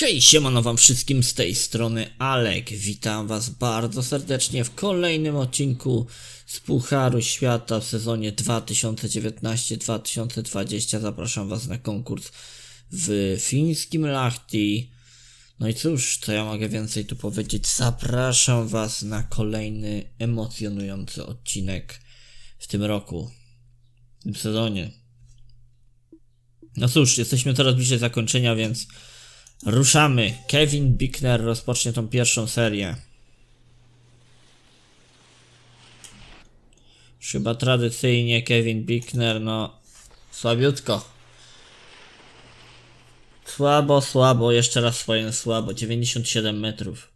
Hej, siemano wam wszystkim z tej strony Alek. Witam was bardzo serdecznie w kolejnym odcinku z Pucharu Świata w sezonie 2019-2020. Zapraszam was na konkurs w fińskim Lahti. No i cóż, co ja mogę więcej tu powiedzieć? Zapraszam was na kolejny emocjonujący odcinek w tym roku, w tym sezonie. No cóż, jesteśmy coraz bliżej zakończenia, więc ruszamy. Kevin Bickner rozpocznie tą pierwszą serię. Chyba tradycyjnie Kevin Bickner, no słabiutko. Słabo, słabo, jeszcze raz swoje słabo. 97 metrów.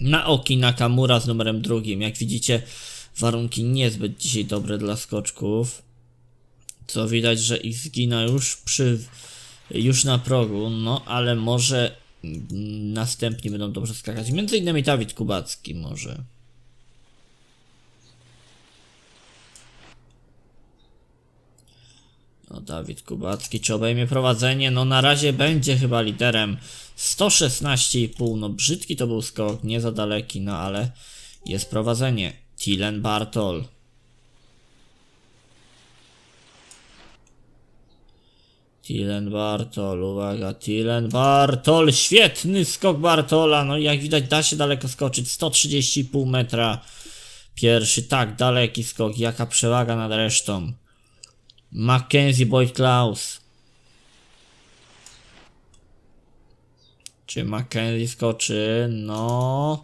Naoki Nakamura z numerem drugim. Jak widzicie, warunki niezbyt dzisiaj dobre dla skoczków. Co widać, że ich zgina już przy. Już na progu, no ale może następni będą dobrze skakać. Między innymi Dawid Kubacki może. No Dawid Kubacki, czy obejmie prowadzenie? No na razie będzie chyba liderem. 116,5, no brzydki to był skok, nie za daleki, no ale jest prowadzenie. Tilen Bartol. Tilen Bartol, uwaga, Tilen Bartol, świetny skok Bartola, no i jak widać da się daleko skoczyć, 130,5 metra. Pierwszy, tak, daleki skok, jaka przewaga nad resztą. Mackenzie Boyd Klaus. Czy Mackenzie skoczy? No.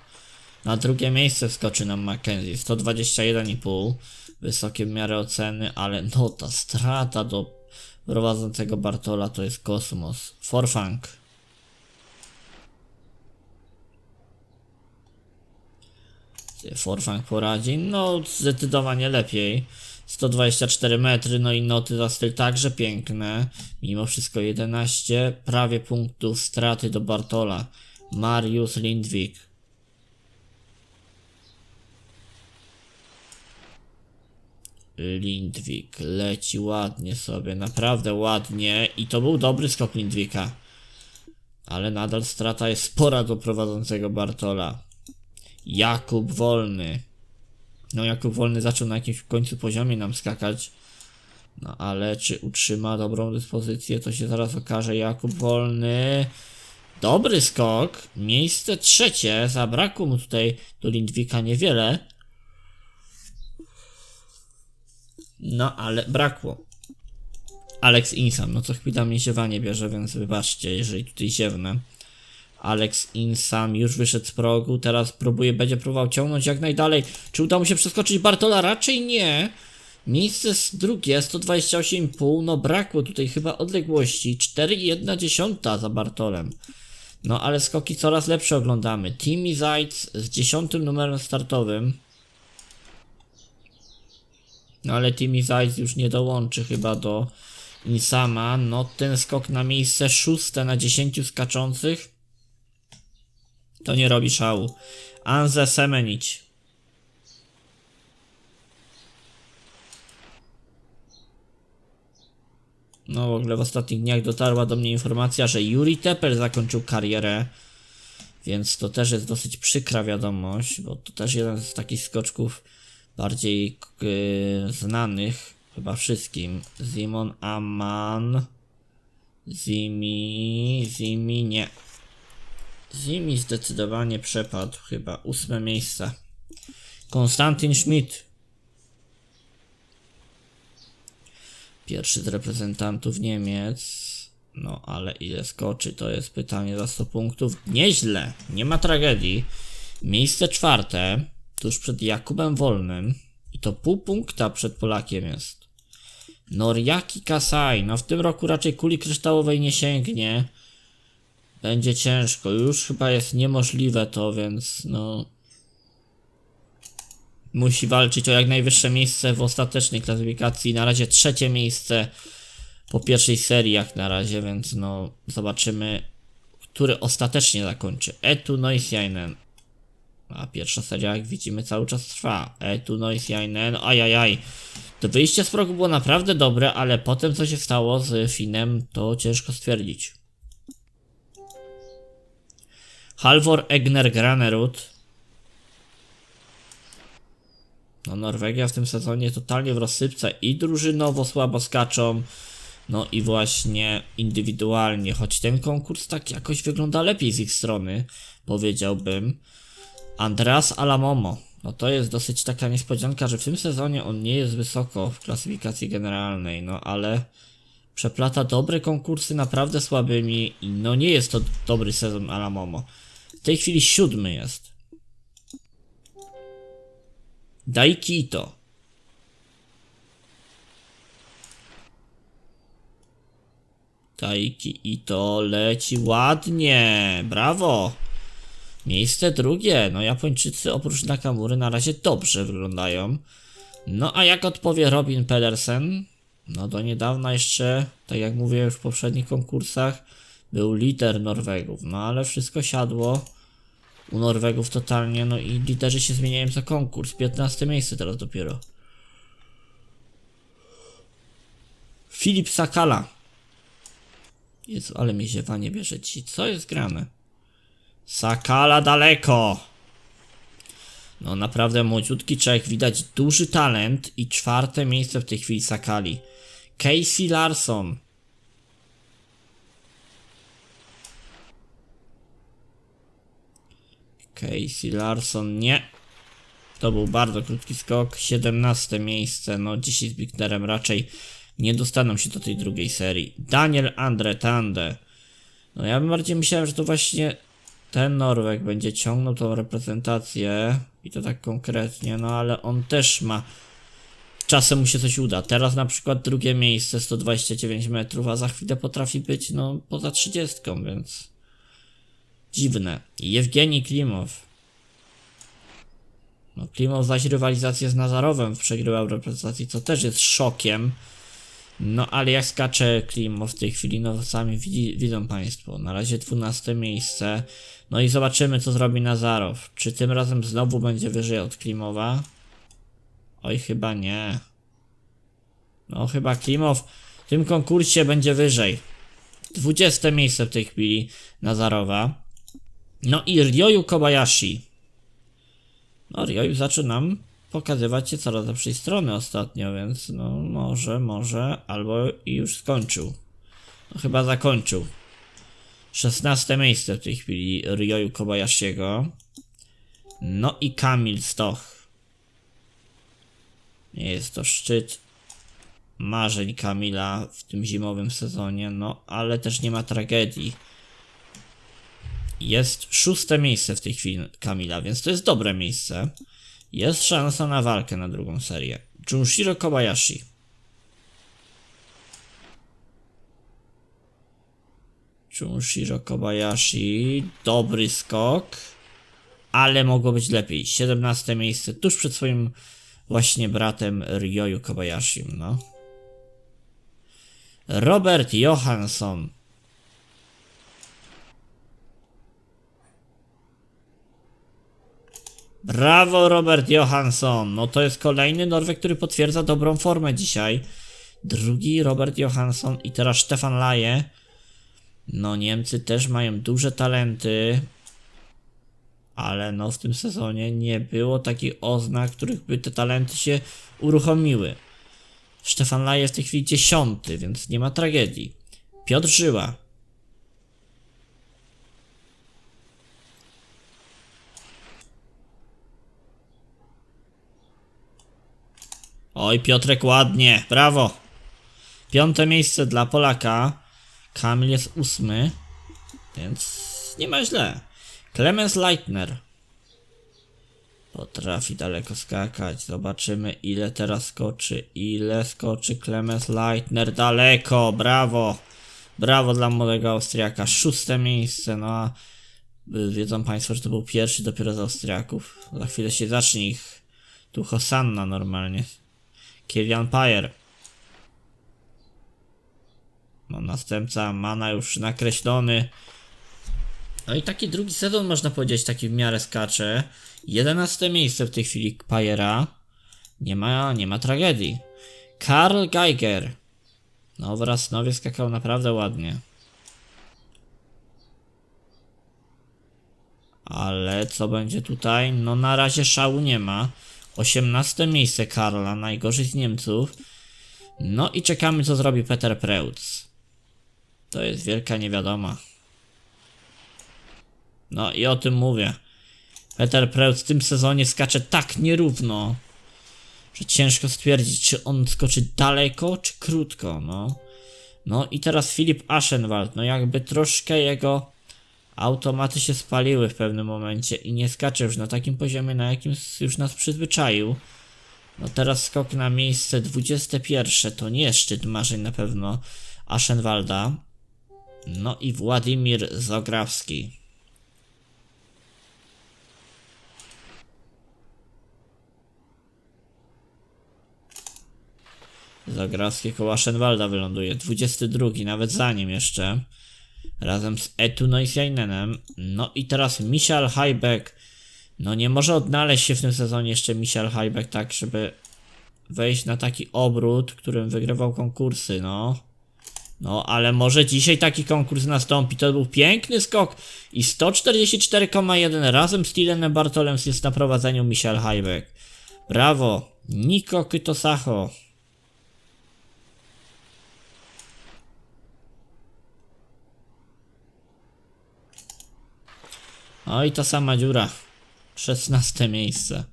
Na drugie miejsce skoczy nam Mackenzie. 121,5. Wysokie w miarę oceny, ale no ta strata do prowadzącego Bartola to jest kosmos. Forfang. Forfang poradzi? No, zdecydowanie lepiej. 124 metry, no i noty za styl także piękne. Mimo wszystko 11, prawie punktów straty do Bartola. Mariusz Lindwik. Lindwik leci ładnie sobie, naprawdę ładnie i to był dobry skok Lindwika. Ale nadal strata jest spora do prowadzącego Bartola. Jakub Wolny. No Jakub Wolny zaczął na jakimś końcu poziomie nam skakać. No ale czy utrzyma dobrą dyspozycję, to się zaraz okaże. Jakub Wolny. Dobry skok. Miejsce trzecie. Zabrakło mu tutaj do Lindwika niewiele. No ale brakło. Alex Insam. No co chwila mnie ziewanie bierze, więc wybaczcie, jeżeli tutaj ziewnę. Alex Insam już wyszedł z progu, teraz próbuje, będzie próbował ciągnąć jak najdalej. Czy uda mu się przeskoczyć Bartola? Raczej nie. Miejsce drugie, 128,5, no brakło tutaj chyba odległości, 4,1 za Bartolem. No ale skoki coraz lepsze oglądamy. Timmy Zajc z dziesiątym numerem startowym. No ale Timmy Zajc już nie dołączy chyba do Insama. No ten skok na miejsce szóste na 10 skaczących to nie robi szału. Anze Semenić. No w ogóle w ostatnich dniach dotarła do mnie informacja, że Yuri Tepel zakończył karierę. Więc to też jest dosyć przykra wiadomość, bo to też jeden z takich skoczków bardziej yy, znanych chyba wszystkim. Simon Aman. Zimi. Zimi nie. Zimi zdecydowanie przepadł, chyba ósme miejsce. Konstantin Schmidt. Pierwszy z reprezentantów Niemiec. No ale ile skoczy, to jest pytanie za 100 punktów. Nieźle, nie ma tragedii. Miejsce czwarte, tuż przed Jakubem Wolnym. I to pół punkta przed Polakiem jest. Noriaki Kasai, no w tym roku raczej kuli kryształowej nie sięgnie. Będzie ciężko, już chyba jest niemożliwe to, więc no. Musi walczyć o jak najwyższe miejsce w ostatecznej klasyfikacji. Na razie trzecie miejsce po pierwszej serii, jak na razie, więc no zobaczymy, który ostatecznie zakończy. Etu Noisjainen. A pierwsza seria, jak widzimy, cały czas trwa. Etu Noisjainen, ajajaj. To wyjście z progu było naprawdę dobre, ale potem co się stało z Finem, to ciężko stwierdzić. Halvor Egner Granerud. No Norwegia w tym sezonie totalnie w rozsypce i drużynowo słabo skaczą. No i właśnie indywidualnie, choć ten konkurs tak jakoś wygląda lepiej z ich strony, powiedziałbym. Andreas Alamomo. No to jest dosyć taka niespodzianka, że w tym sezonie on nie jest wysoko w klasyfikacji generalnej, no ale przeplata dobre konkursy naprawdę słabymi i no nie jest to dobry sezon Alamomo. W tej chwili siódmy jest. Daikito. Taiki i leci ładnie. Brawo. Miejsce drugie. No Japończycy oprócz Nakamury na razie dobrze wyglądają. No a jak odpowie Robin Pedersen? No do niedawna jeszcze, tak jak mówiłem w poprzednich konkursach, był lider Norwegów. No ale wszystko siadło u Norwegów totalnie. No i liderzy się zmieniają za konkurs. 15 miejsce teraz dopiero. Filip Sakala. Jezu, ale mi ziewanie bierze ci. Co jest grane? Sakala daleko. No naprawdę młodziutki Czech, widać duży talent i czwarte miejsce w tej chwili Sakali. Casey Larson. Casey Larson, nie. To był bardzo krótki skok. 17 miejsce, no dzisiaj z Bignerem raczej nie dostaną się do tej drugiej serii. Daniel Andretande. No ja bym bardziej myślałem, że to właśnie ten Norweg będzie ciągnął tą reprezentację i to tak konkretnie, no ale on też ma czasem mu się coś uda. Teraz na przykład drugie miejsce 129 metrów, a za chwilę potrafi być no poza 30, więc dziwne. Jewgeni Klimow. No Klimow zaś rywalizację z Nazarowem przegrywał w reprezentacji, co też jest szokiem. No ale jak skacze Klimo w tej chwili, no sami widzi, widzą Państwo. Na razie 12 miejsce. No i zobaczymy co zrobi Nazarow. Czy tym razem znowu będzie wyżej od Klimowa? Oj chyba nie. No chyba Klimow w tym konkursie będzie wyżej. 20 miejsce w tej chwili Nazarowa. No i Ryoyu Kobayashi. No Ryoyu zaczynam pokazywać się coraz lepszej strony ostatnio, więc no może, może, albo już skończył. No chyba zakończył. 16 miejsce w tej chwili Ryoyu Kobayashiego. No i Kamil Stoch. Jest to szczyt marzeń Kamila w tym zimowym sezonie, no ale też nie ma tragedii. Jest szóste miejsce w tej chwili Kamila, więc to jest dobre miejsce. Jest szansa na walkę na drugą serię. Junshiro Kobayashi. Junshiro Kobayashi. Dobry skok. Ale mogło być lepiej. 17 miejsce tuż przed swoim właśnie bratem Ryoyu Kobayashi. No. Robert Johansson. Brawo Robert Johansson. No to jest kolejny Norweg, który potwierdza dobrą formę dzisiaj. Drugi Robert Johansson i teraz Stefan Laje. No Niemcy też mają duże talenty. Ale no w tym sezonie nie było takich oznak, których by te talenty się uruchomiły. Stefan Laje w tej chwili dziesiąty, więc nie ma tragedii. Piotr Żyła. Oj, Piotrek ładnie, brawo. Piąte miejsce dla Polaka. Kamil jest ósmy, więc nie ma źle. Clemens Leitner. Potrafi daleko skakać. Zobaczymy ile teraz skoczy. Ile skoczy Clemens Leitner. Daleko, brawo. Brawo dla młodego Austriaka. Szóste miejsce, no a y, wiedzą Państwo, że to był pierwszy dopiero z Austriaków. Za chwilę się zacznie ich tu Hosanna normalnie. Kilian Payer. No, następca Mana już nakreślony. No i taki drugi sezon można powiedzieć, taki w miarę skacze. 11 miejsce w tej chwili Pajera. Nie ma, nie ma tragedii. Karl Geiger. No w Rasnowie skakał naprawdę ładnie. Ale co będzie tutaj? No na razie szału nie ma. 18 miejsce Karla, najgorzej z Niemców. No i czekamy co zrobi Peter Preutz. To jest wielka niewiadoma. No i o tym mówię. Peter Preutz w tym sezonie skacze tak nierówno, że ciężko stwierdzić, czy on skoczy daleko, czy krótko, no. No i teraz Filip Aschenwald, no jakby troszkę jego automaty się spaliły w pewnym momencie i nie skacze już na takim poziomie, na jakim już nas przyzwyczaił. No teraz skok na miejsce 21 to nie szczyt marzeń na pewno Aschenwalda. No i Władimir Zograwski. Zagrawski koło Aschenwalda wyląduje. 22, nawet za nim jeszcze. Razem z Etu Neusjanenem. No i teraz Michal Heibeck. No nie może odnaleźć się w tym sezonie jeszcze Michal Heibeck tak, żeby wejść na taki obrót, którym wygrywał konkursy, no. No, ale może dzisiaj taki konkurs nastąpi. To był piękny skok i 144,1 razem z Tilenem Bartolem jest na prowadzeniu Michal Heibeck. Brawo, Niko Kytosacho. No i ta sama dziura. 16 miejsce.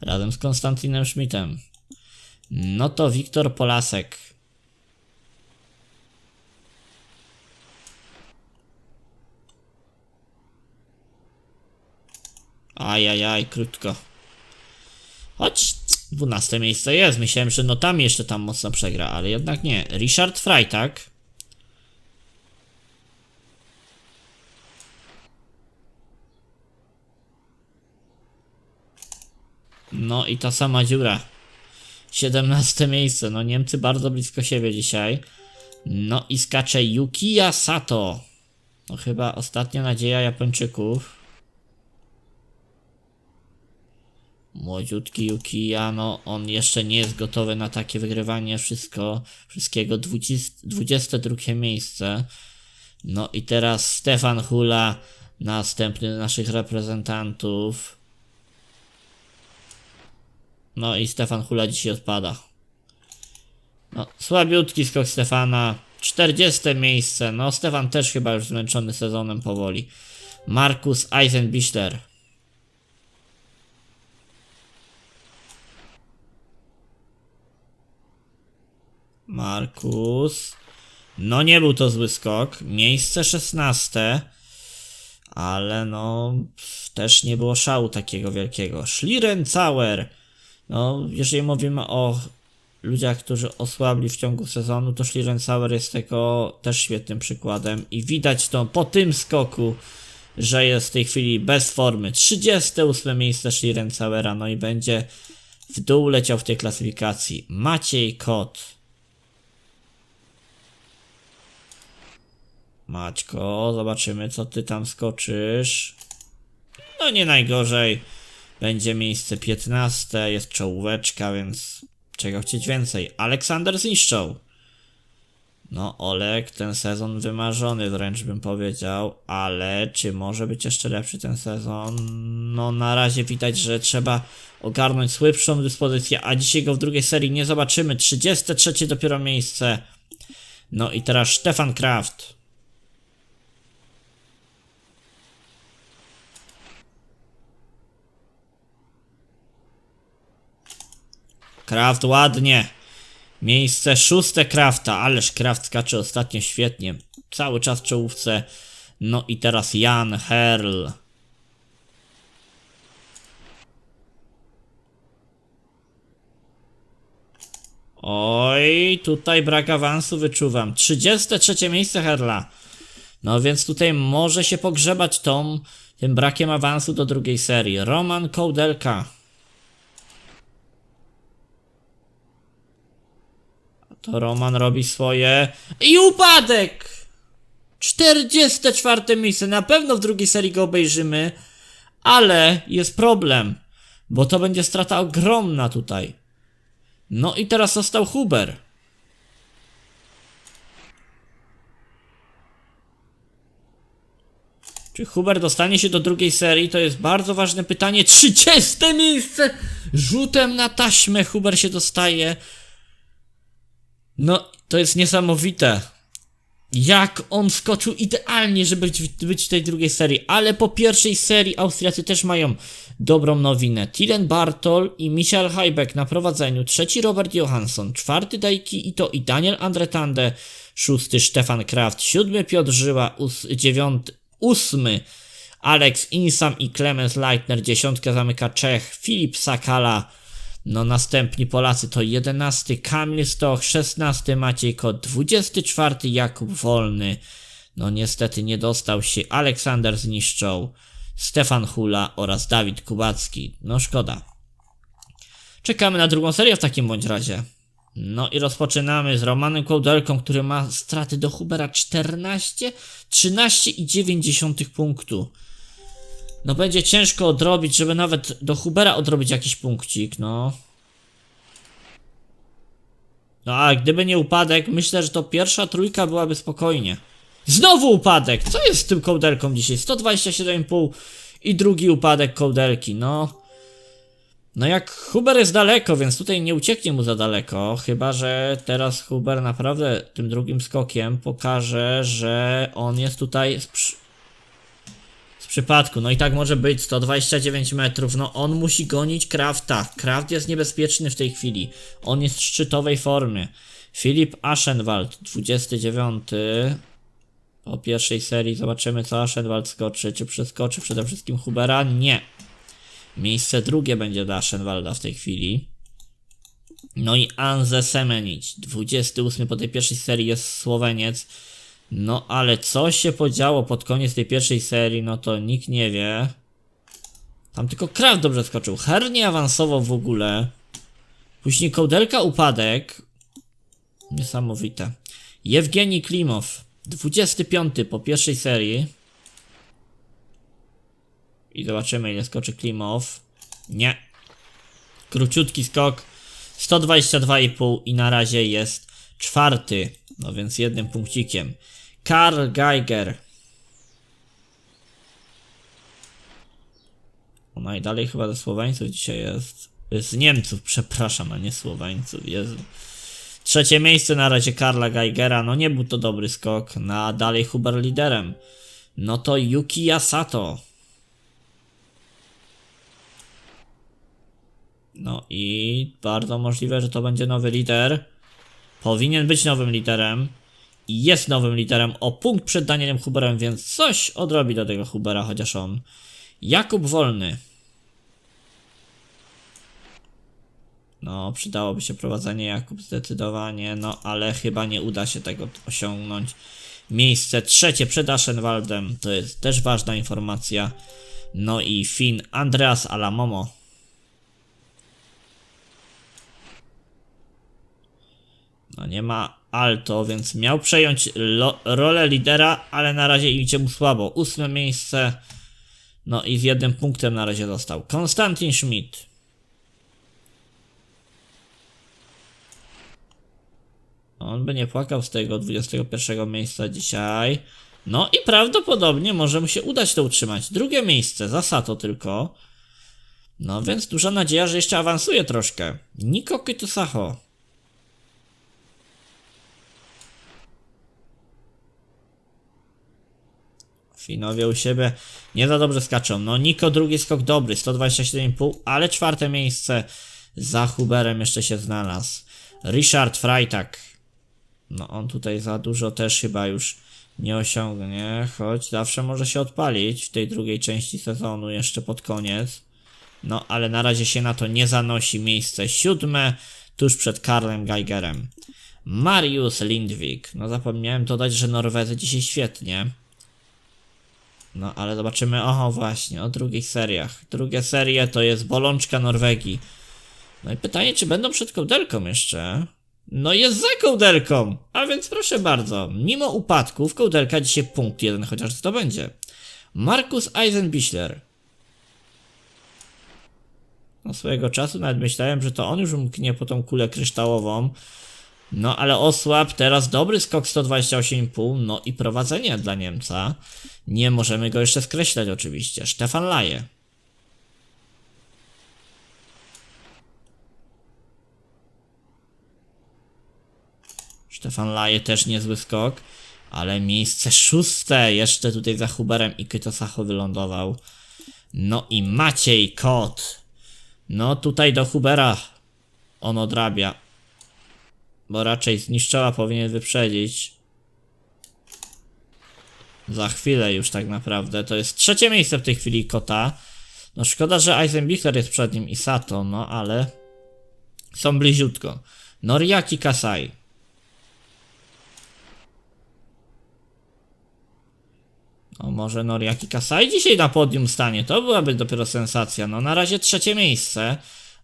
Razem z Konstantinem Schmidtem. No to Wiktor Polasek. Ajajaj, krótko. Choć 12 miejsce jest. Myślałem, że no tam jeszcze tam mocno przegra, ale jednak nie. Richard Freitag. No i ta sama dziura. 17 miejsce. No Niemcy bardzo blisko siebie dzisiaj. No i skacze Yukiya Sato. No chyba ostatnia nadzieja Japończyków. Młodziutki Yukiya, no on jeszcze nie jest gotowy na takie wygrywanie wszystko, wszystkiego. 20, 22 miejsce. No i teraz Stefan Hula, następny naszych reprezentantów. No i Stefan Hula dzisiaj odpada. No, słabiutki skok Stefana. 40 miejsce. No, Stefan też chyba już zmęczony sezonem powoli. Markus Eisenbichler. Markus. No nie był to zły skok. Miejsce 16. Ale no też nie było szału takiego wielkiego. Schlierenzauer. No, jeżeli mówimy o ludziach, którzy osłabli w ciągu sezonu, to Schlierenzauer jest tego też świetnym przykładem i widać to po tym skoku, że jest w tej chwili bez formy. 38 miejsce Schlierenzauera, no i będzie w dół leciał w tej klasyfikacji. Maciej Kot. Maćko, zobaczymy co ty tam skoczysz. No nie najgorzej. Będzie miejsce 15, jest czołóweczka, więc czego chcieć więcej. Aleksander zniszczał. No, Olek, ten sezon wymarzony wręcz bym powiedział, ale czy może być jeszcze lepszy ten sezon? No, na razie widać, że trzeba ogarnąć słabszą dyspozycję, a dzisiaj go w drugiej serii nie zobaczymy. 33 dopiero miejsce. No i teraz Stefan Kraft. Kraft ładnie. Miejsce szóste Krafta, ależ Kraft skacze ostatnio świetnie. Cały czas w czołówce. No i teraz Jan Herl. Oj, tutaj brak awansu wyczuwam. 33 miejsce Herla. No więc tutaj może się pogrzebać tą, tym brakiem awansu do drugiej serii. Roman Kołdelka. To Roman robi swoje. I upadek! 44 miejsce. Na pewno w drugiej serii go obejrzymy. Ale jest problem. Bo to będzie strata ogromna tutaj. No i teraz został Huber. Czy Huber dostanie się do drugiej serii? To jest bardzo ważne pytanie. 30 miejsce! Rzutem na taśmę Huber się dostaje. No, to jest niesamowite. Jak on skoczył idealnie, żeby być, w tej drugiej serii. Ale po pierwszej serii Austriacy też mają dobrą nowinę. Tilen Bartol i Michael Heibeck na prowadzeniu. Trzeci Robert Johansson. Czwarty Daiki Ito i Daniel Andretande. Szósty Stefan Kraft. Siódmy Piotr Żyła. Ós dziewiąty, ósmy Alex Insam i Clemens Leitner. Dziesiątkę zamyka Czech. Filip Sakala. No następni Polacy to 11 Kamil Stoch, 16 Maciej Kot, 24 Jakub Wolny. No niestety nie dostał się Aleksander Zniszczą, Stefan Hula oraz Dawid Kubacki. No szkoda. Czekamy na drugą serię w takim bądź razie. No i rozpoczynamy z Romanem Kołdelką, który ma straty do Hubera 14, 13,9 punktu. No będzie ciężko odrobić, żeby nawet do Hubera odrobić jakiś punkcik, no. No a gdyby nie upadek, myślę, że to pierwsza trójka byłaby spokojnie. Znowu upadek! Co jest z tym kołdelką dzisiaj? 127,5 i drugi upadek kołdelki, no. No jak Huber jest daleko, więc tutaj nie ucieknie mu za daleko, chyba że teraz Huber naprawdę tym drugim skokiem pokaże, że on jest tutaj z przypadku. No i tak może być, 129 metrów, no on musi gonić Krafta. Kraft jest niebezpieczny w tej chwili, on jest w szczytowej formie. Filip Aschenwald, 29. Po pierwszej serii zobaczymy co Aschenwald skoczy, czy przeskoczy przede wszystkim Hubera? Nie. Miejsce drugie będzie dla Aschenwalda w tej chwili. No i Anze Semenic, 28 po tej pierwszej serii jest Słoweniec. No ale co się podziało pod koniec tej pierwszej serii, no to nikt nie wie. Tam tylko Kraft dobrze skoczył. Her nie awansował w ogóle. Później Kołdelka upadek. Niesamowite. Jewgeni Klimow, 25 po pierwszej serii. I zobaczymy ile skoczy Klimow. Nie. Króciutki skok. 122,5 i na razie jest czwarty. No więc jednym punkcikiem. Karl Geiger. O, najdalej chyba ze Słoweńców dzisiaj jest. Z Niemców, przepraszam, a nie Słoweńców. Jezu. Trzecie miejsce na razie Karla Geigera. No nie był to dobry skok. Na dalej Huber liderem. No to Yuki Yasato. No i bardzo możliwe, że to będzie nowy lider. Powinien być nowym liderem. Jest nowym liderem o punkt przed Danielem Huberem, więc coś odrobi do tego Hubera, chociaż on. Jakub Wolny. No, przydałoby się prowadzenie Jakub zdecydowanie, no ale chyba nie uda się tego osiągnąć. Miejsce trzecie przed Aschenwaldem, to jest też ważna informacja. No i Finn Andreas Alamomo. No nie ma Alto, więc miał przejąć rolę lidera, ale na razie idzie mu słabo. Ósme miejsce. No i z jednym punktem na razie został. Konstantin Schmidt. On by nie płakał z tego 21 miejsca dzisiaj. No i prawdopodobnie może mu się udać to utrzymać. Drugie miejsce, za Sato tylko. No więc duża nadzieja, że jeszcze awansuje troszkę. Niko Kytusaho. Finowie u siebie nie za dobrze skaczą. No Niko drugi skok dobry, 127,5, ale czwarte miejsce za Huberem jeszcze się znalazł. Richard Freitag. No on tutaj za dużo też chyba już nie osiągnie, choć zawsze może się odpalić w tej drugiej części sezonu jeszcze pod koniec. No ale na razie się na to nie zanosi. Miejsce siódme, tuż przed Karlem Geigerem. Marius Lindvik. No zapomniałem dodać, że Norwedzy dzisiaj świetnie. No ale zobaczymy, oho właśnie, o drugich seriach. Drugie serie to jest bolączka Norwegii. No i pytanie, czy będą przed kołderką jeszcze? No jest za kołderką! A więc proszę bardzo, mimo upadków kołderka dzisiaj punkt jeden chociaż to będzie. Markus Eisenbichler. No swojego czasu nawet myślałem, że to on już umknie po tą kulę kryształową. No ale osłab, teraz dobry skok 128,5, no i prowadzenie dla Niemca. Nie możemy go jeszcze skreślać oczywiście. Stefan Laje. Stefan Laje też niezły skok, ale miejsce szóste jeszcze tutaj za Huberem i Kytosacho wylądował. No i Maciej Kot. No tutaj do Hubera on odrabia. Bo raczej zniszczała powinien wyprzedzić. Za chwilę już tak naprawdę. To jest trzecie miejsce w tej chwili Kota. No szkoda, że Eisenbichler jest przed nim i Sato, no ale są bliziutko. Noriaki Kasai. No może Noriaki Kasai dzisiaj na podium stanie, to byłaby dopiero sensacja. No na razie trzecie miejsce.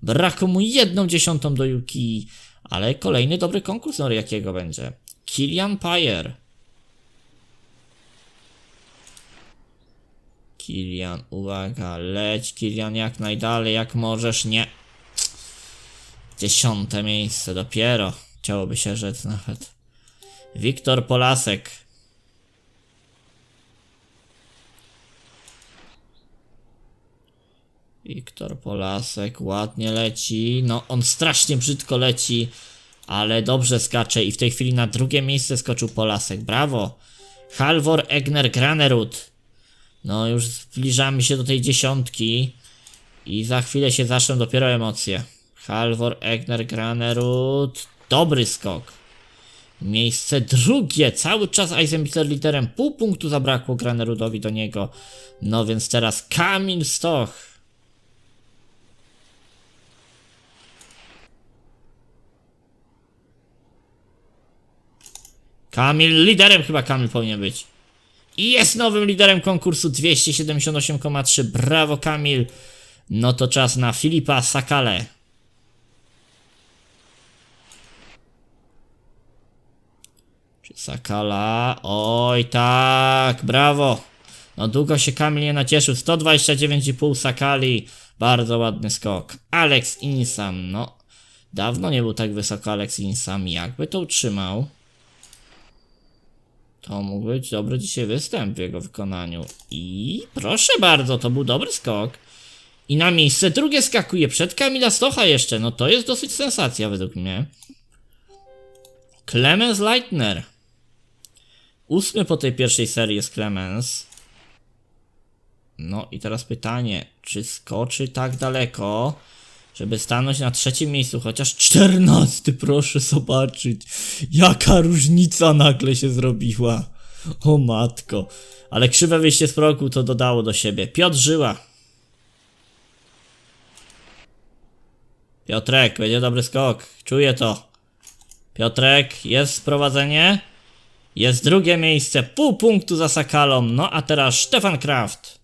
Brakło mu jedną dziesiątą do Yuki, ale kolejny dobry konkurs Noriakiego będzie. Kilian Payer. Kilian, uwaga, leć Kilian jak najdalej, jak możesz, nie. Dziesiąte miejsce dopiero, chciałoby się rzec nawet. Wiktor Polasek. Wiktor Polasek ładnie leci. No, on strasznie brzydko leci, ale dobrze skacze i w tej chwili na drugie miejsce skoczył Polasek. Brawo! Halvor Egner Granerud. No, już zbliżamy się do tej dziesiątki i za chwilę się zaczną dopiero emocje. Halvor Egner Granerud. Dobry skok. Miejsce drugie, cały czas Eisenbichler liderem, pół punktu zabrakło Granerudowi do niego. No więc teraz Kamil Stoch. Kamil, liderem chyba Kamil powinien być. I jest nowym liderem konkursu 278,3. Brawo Kamil. No to czas na Filipa Sakale. Czy Sakala? Oj tak, brawo. No długo się Kamil nie nacieszył. 129,5 Sakali. Bardzo ładny skok. Alex Insam, no. Dawno nie był tak wysoko Alex Insam. Jakby to utrzymał? To mógł być dobry dzisiaj występ w jego wykonaniu. I proszę bardzo, to był dobry skok. I na miejsce drugie skakuje przed Kamila Stocha jeszcze. No to jest dosyć sensacja według mnie. Clemens Leitner. Ósmy po tej pierwszej serii jest Clemens. No i teraz pytanie, czy skoczy tak daleko, żeby stanąć na trzecim miejscu, chociaż czternasty, proszę zobaczyć, jaka różnica nagle się zrobiła. O matko, ale krzywe wyjście z progu to dodało do siebie. Piotr Żyła. Piotrek, będzie dobry skok, czuję to. Piotrek, jest sprowadzenie. Jest drugie miejsce, pół punktu za Sakalą. No a teraz Stefan Kraft.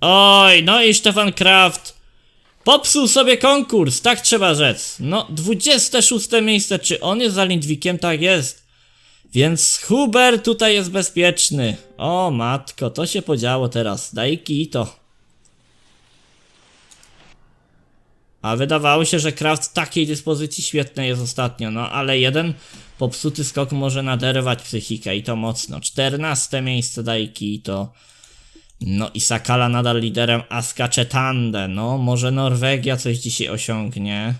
Oj, no i Stefan Kraft popsuł sobie konkurs, tak trzeba rzec. No, 26 miejsce, czy on jest za Lindwikiem? Tak jest. Więc Huber tutaj jest bezpieczny. O matko, to się podziało teraz. Daj to. A wydawało się, że Kraft takiej dyspozycji świetnej jest ostatnio, no ale jeden popsuty skok może naderwać psychikę i to mocno. 14 miejsce daj to. No i Sakala nadal liderem, a skacze Tande. No, może Norwegia coś dzisiaj osiągnie.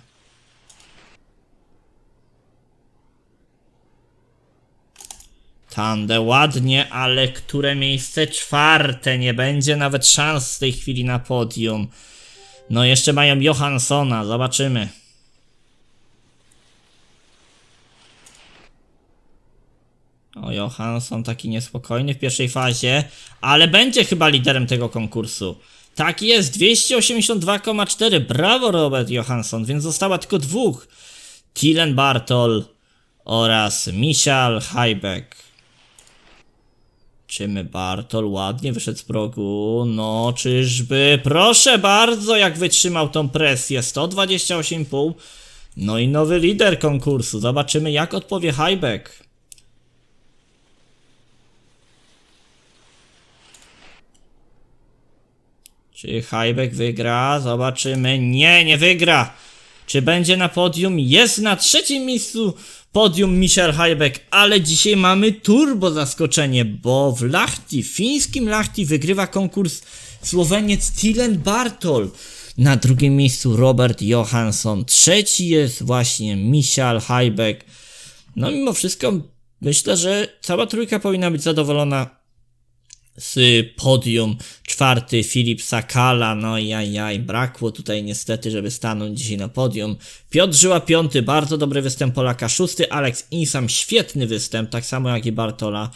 Tande ładnie, ale które miejsce czwarte? Nie będzie nawet szans w tej chwili na podium. No jeszcze mają Johanssona, zobaczymy. O, Johansson taki niespokojny w pierwszej fazie, ale będzie chyba liderem tego konkursu. Tak jest, 282,4. Brawo Robert Johansson, więc została tylko dwóch. Tilen Bartol oraz Michal Heibeck. Czymy Bartol ładnie wyszedł z progu. No, czyżby? Proszę bardzo, jak wytrzymał tą presję. 128,5. No i nowy lider konkursu. Zobaczymy, jak odpowie Heibeck. Czy Hajbek wygra? Zobaczymy. Nie, nie wygra. Czy będzie na podium? Jest na trzecim miejscu podium Michel Hajbek, ale dzisiaj mamy turbo zaskoczenie, bo w Lahti, fińskim Lahti wygrywa konkurs Słoweniec Tilen Bartol. Na drugim miejscu Robert Johansson. Trzeci jest właśnie Michal Hajbek. No mimo wszystko myślę, że cała trójka powinna być zadowolona z podium. Czwarty Filip Sakala, no jaj, brakło tutaj niestety, żeby stanąć dzisiaj na podium. Piotr Żyła piąty, bardzo dobry występ Polaka. Szósty Alex Insam, świetny występ, tak samo jak i Bartola.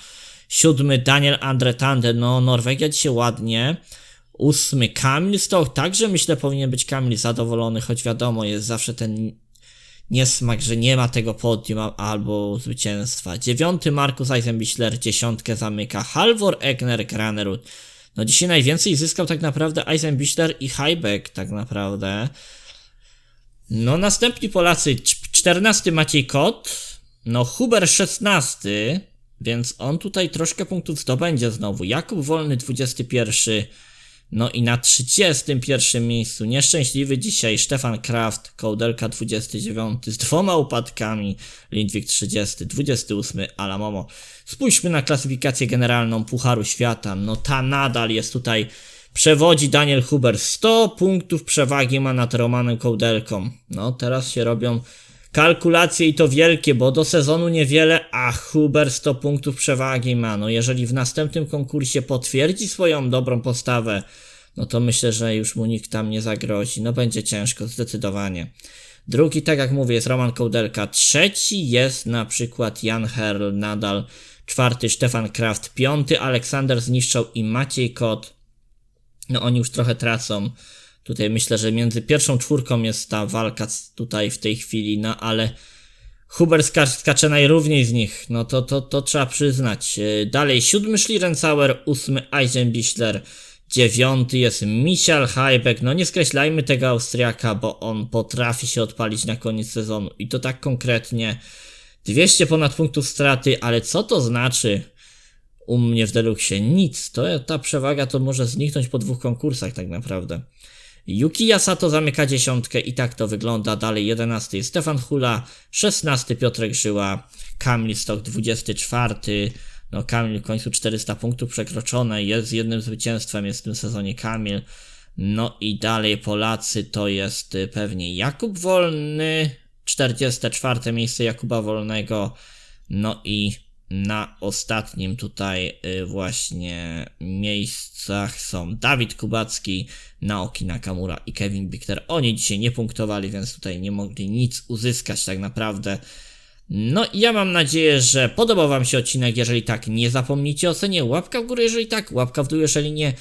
Siódmy Daniel Andretande, no Norwegia dzisiaj ładnie. Ósmy Kamil Stoch, także myślę powinien być Kamil zadowolony, choć wiadomo, jest zawsze ten niesmak, że nie ma tego podium albo zwycięstwa. Dziewiąty Markus Eisenbichler, dziesiątkę zamyka Halvor Egner Granerud. No dzisiaj najwięcej zyskał tak naprawdę Eisenbichler i Heibeck tak naprawdę. No następni Polacy, cz- 14 Maciej Kot, no Huber 16, więc on tutaj troszkę punktów zdobędzie znowu. Jakub Wolny 21, no i na 31 miejscu nieszczęśliwy dzisiaj Stefan Kraft, Kołdelka 29 z dwoma upadkami, Lindwik 30, 28 Alamomo. Spójrzmy na klasyfikację generalną Pucharu Świata, no ta nadal jest tutaj, przewodzi Daniel Huber, 100 punktów przewagi ma nad Romanem Kołdelką. No teraz się robią kalkulacje i to wielkie, bo do sezonu niewiele, a Huber 100 punktów przewagi ma. No jeżeli w następnym konkursie potwierdzi swoją dobrą postawę, no to myślę, że już mu nikt tam nie zagrozi. No będzie ciężko, zdecydowanie. Drugi, tak jak mówię, jest Roman Kołdelka. Trzeci jest na przykład Jan Herl nadal. Czwarty Stefan Kraft. Piąty Aleksander Zniszczał i Maciej Kot. No oni już trochę tracą. Tutaj myślę, że między pierwszą czwórką jest ta walka tutaj w tej chwili, no ale Huber ska skacze najrówniej z nich, no to, to, to trzeba przyznać. Yy, Dalej siódmy Schlierenzauer, ósmy Eisenbichler, dziewiąty jest Michael Heibeck. No nie skreślajmy tego Austriaka, bo on potrafi się odpalić na koniec sezonu i to tak konkretnie. 200 ponad punktów straty, ale co to znaczy? U mnie w Deluxie nic. To ta przewaga to może zniknąć po dwóch konkursach tak naprawdę. Yuki Yasato zamyka dziesiątkę i tak to wygląda. Dalej 11 jest Stefan Hula, 16 Piotrek Żyła, Kamil Stok 24. No Kamil w końcu 400 punktów przekroczone, jest jednym zwycięstwem, jest w tym sezonie Kamil. No i dalej Polacy to jest y, pewnie Jakub Wolny, 44 miejsce Jakuba Wolnego. No i na ostatnim tutaj y, właśnie miejscach są Dawid Kubacki, Naoki Nakamura i Kevin Bichter. Oni dzisiaj nie punktowali, więc tutaj nie mogli nic uzyskać tak naprawdę. No i ja mam nadzieję, że podobał wam się odcinek, jeżeli tak, nie zapomnijcie o ocenie, łapka w górę, jeżeli tak, łapka w dół, jeżeli nie.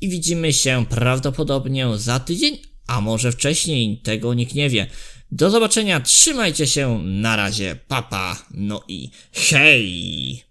I widzimy się prawdopodobnie za tydzień, a może wcześniej, tego nikt nie wie. Do zobaczenia, trzymajcie się, na razie, papa, no i hej!